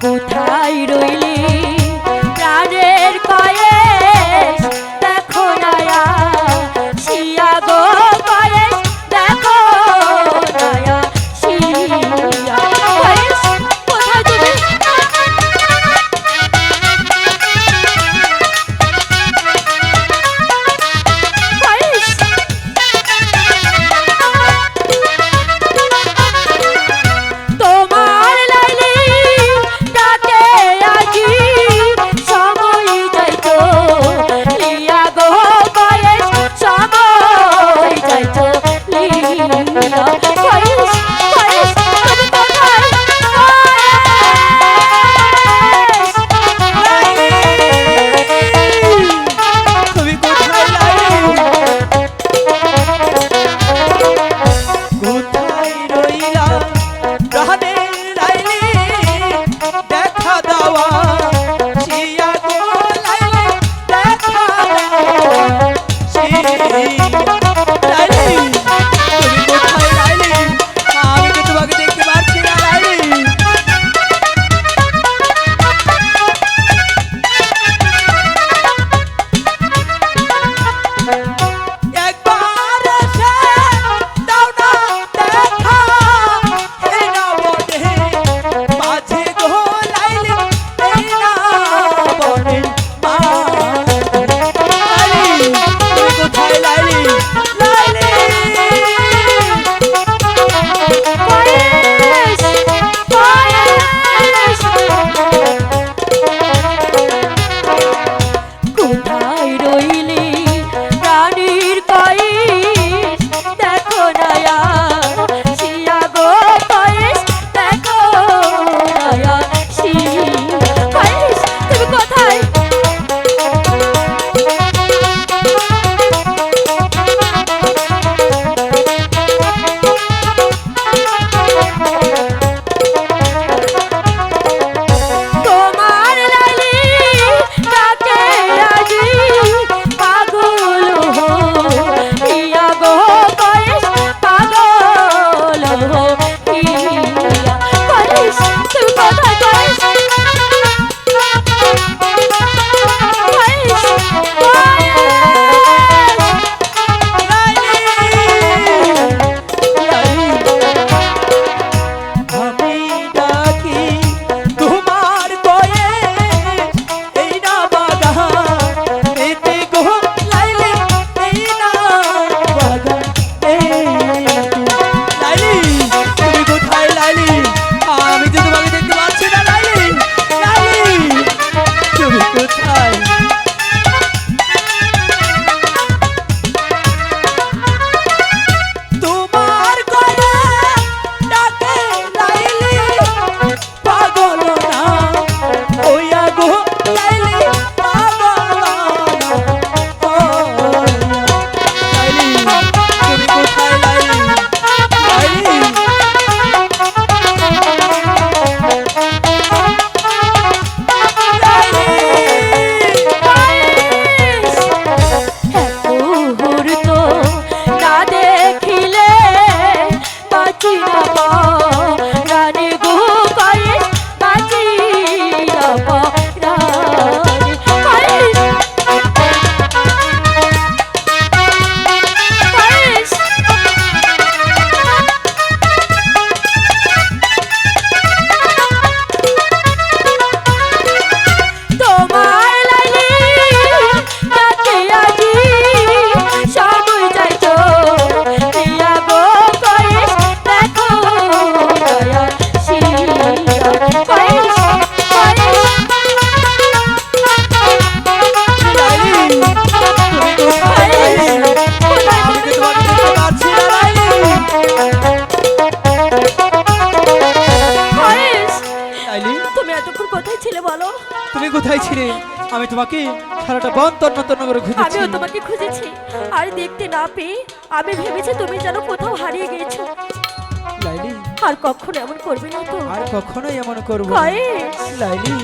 কোথায় রইলি? এতক্ষণ কোথায় ছিলে বলো? তুমি কোথায় ছিলে? আমি তোমাকে সারাটা বন তন্ন তন্ন করে খুঁজেছি। আমিও তোমাকে খুঁজেছি। আর দেখতে না পেয়ে আমি ভেবেছি তুমি যেন কোথাও হারিয়ে গেছো লাইলি। আর কখনো এমন করবে না তো। আর কখনোই এমন করব লাইলি।